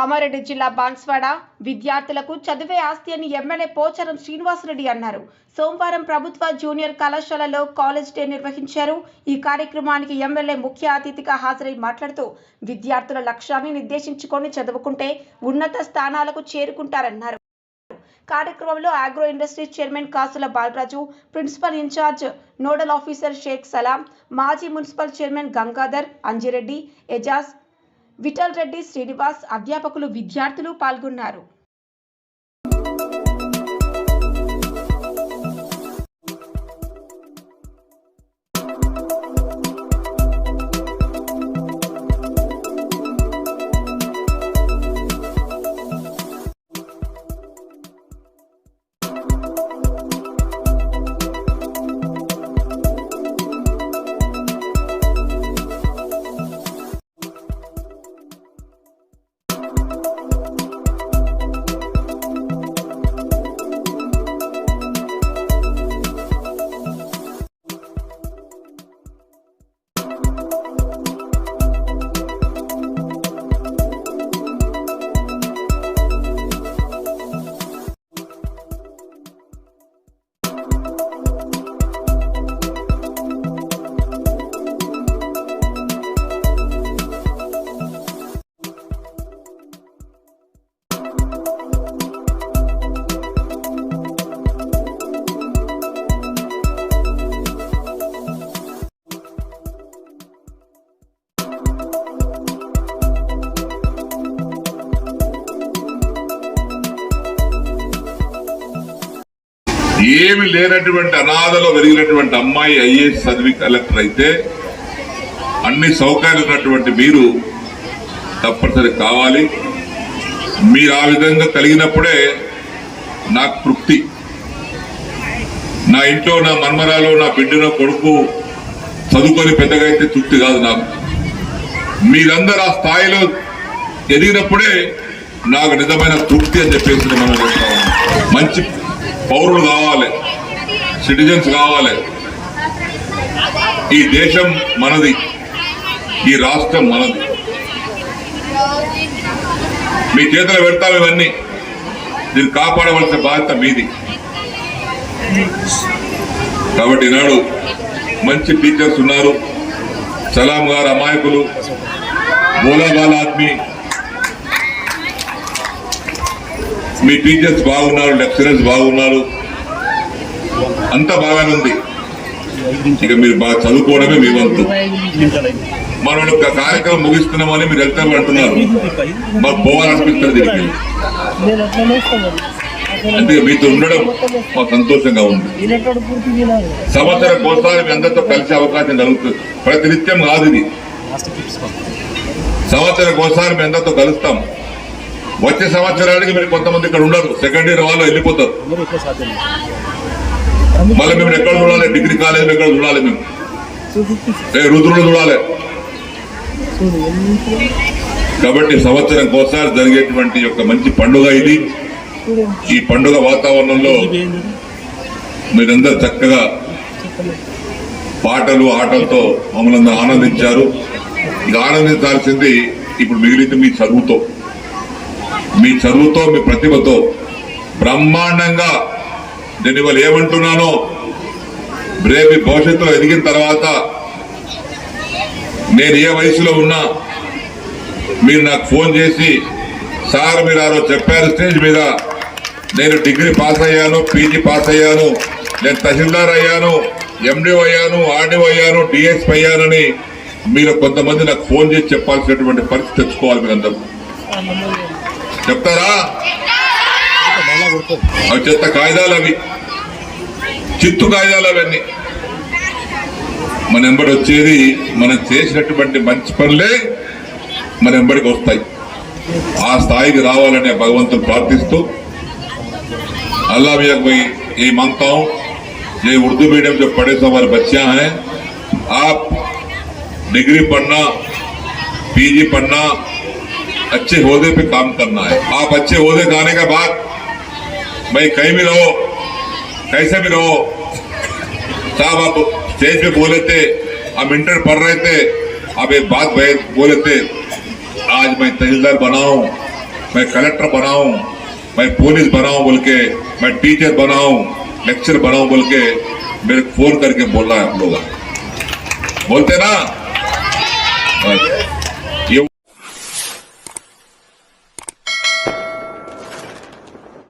కామారెడ్డి జిల్లా బాన్స్వాడ. విద్యార్థులకు చదివే ఆస్తి అని ఎమ్మెల్యే పోచారం శ్రీనివాసరెడ్డి అన్నారు. సోమవారం ప్రభుత్వ జూనియర్ కళాశాలలో కాలేజ్ డే నిర్వహించారు. ఈ కార్యక్రమానికి ఎమ్మెల్యే ముఖ్య అతిథిగా హాజరై మాట్లాడుతూ విద్యార్థుల లక్ష్యాన్ని నిర్దేశించుకొని చదువుకుంటే ఉన్నత స్థానాలకు చేరుకుంటారన్నారు. కార్యక్రమంలో agro industries chairman Kasula Balaraju principal incharge nodal officer Shaik Salam మాజీ మున్సిపల్ చైర్మన్ గంగాధర్ అంజిరెడ్డి ఎజాజ్ విఠల్ రెడ్డి శ్రీనివాస్ అధ్యాపకులు విద్యార్థులు పాల్గొన్నారు. ఏమి లేనటువంటి అనాథలో పెరిగినటువంటి అమ్మాయి ఐఏఎస్ చదివి కలెక్టర్ అయితే అన్ని సౌకర్యాలు ఉన్నటువంటి మీరు తప్పనిసరి కావాలి. మీరు ఆ విధంగా కలిగినప్పుడే నాకు తృప్తి. నా ఇంట్లో నా మన్మరాలో నా బిడ్డలో కొడుకు చదువుకొని పెద్దగా అయితే తృప్తి కాదు నాకు. మీరందరూ ఆ స్థాయిలో ఎదిగినప్పుడే నాకు నిజమైన తృప్తి అని చెప్పేసి మనం చెప్తా మంచి పౌరులు కావాలి సిటిజన్స్ కావాలి. ఈ దేశం మనది ఈ రాష్ట్రం మనది. మీ చేతిలో పెడతాం ఇవన్నీ. దీన్ని కాపాడవలసిన బాధ్యత మీది. కాబట్టి ఈనాడు మంచి టీచర్స్ ఉన్నారు. సలాం గారు అమాయకులు బోలాబాల్ ఆద్మీ మీ టీచర్స్ బాగున్నారు లెక్చరర్స్ బాగున్నారు. అంతా బాగానే ఉంది. ఇక మీరు బాగా చదువుకోవడమే మీ వంతు. మనం ఒక కార్యక్రమం ముగిస్తున్నామని మీరు వెళ్తారు అంటున్నారు. మాకు పోవాలనిపిస్తుంది దీనికి. అందుకే మీతో ఉండడం మాకు సంతోషంగా ఉంది. సంవత్సరం కోసారి మీ అందరితో కలిసే అవకాశం కలుగుతుంది. ప్రతినిత్యం కాదు ఇది. సంవత్సరం కోసారి మీ అందరితో కలుస్తాం. వచ్చే సంవత్సరానికి మీరు కొంతమంది ఇక్కడ ఉండరు. సెకండ్ ఇయర్ వాళ్ళు వెళ్ళిపోతారు. మళ్ళీ మేము ఎక్కడ చూడాలి? డిగ్రీ కాలేజ్ ఎక్కడ చూడాలి మేము? రుద్రుడు చూడాలి. కాబట్టి సంవత్సరం కోసారి జరిగేటువంటి యొక్క మంచి పండుగ ఇది. ఈ పండుగ వాతావరణంలో మీరందరూ చక్కగా పాటలు ఆటలతో మమ్మల్ని ఆనందించారు. ఇక ఆనందించాల్సింది ఇప్పుడు మిగిలింది మీ చదువుతో. మీ చదువుతో మీ ప్రతిభతో బ్రహ్మాండంగా నేను ఇవాళ ఏమంటున్నానో రేపు భవిష్యత్తులో ఎదిగిన తర్వాత నేను ఏ వయసులో ఉన్నా మీరు నాకు ఫోన్ చేసి సార్ మీరు ఆరో చెప్పారు స్టేజ్ మీద. నేను డిగ్రీ పాస్ అయ్యాను పీజీ పాస్ అయ్యాను నేను తహసీల్దార్ అయ్యాను ఎండిఓ అయ్యాను ఆర్డీఓ అయ్యాను డిఎస్పీ అయ్యానని మీరు కొంతమంది నాకు ఫోన్ చేసి చెప్పాల్సినటువంటి పరిస్థితి తెచ్చుకోవాలి మీరందరూ. చెప్తారా అవి చెత్త కాగితాలు అవి చిత్తు కాగితాలు అవన్నీ మన ఎంబడి వచ్చేది మనం చేసినటువంటి మంచి పనులే మన ఎంబడికి వస్తాయి ఆ స్థాయికి రావాలని భగవంతుని ప్రార్థిస్తూ अल्लाह भी मैं ये मांगता हूँ ये उर्दू मीडियम जो पढ़े तो हमारे बच्चियां हैं आप डिग्री पढ़ना पीजी पढ़ना अच्छे होदे पे काम करना है। आप अच्छे होदे आने के बाद भाई कहीं भी रहो, कैसे भी रहो, साहब आप स्टेज पे बोले थे हम इंटर पढ़ रहे थे अब एक बात बोले थे, आज मैं तहसीलदार बना हूँ, मैं कलेक्टर बनाऊँ मैं पुलिस बनाऊँ बोल के, मैं टीचर बनाऊँ लेक्चर बनाऊँ बोल के, मेरे फ़ोन करके बोलना है आप लोग। बोलते ना?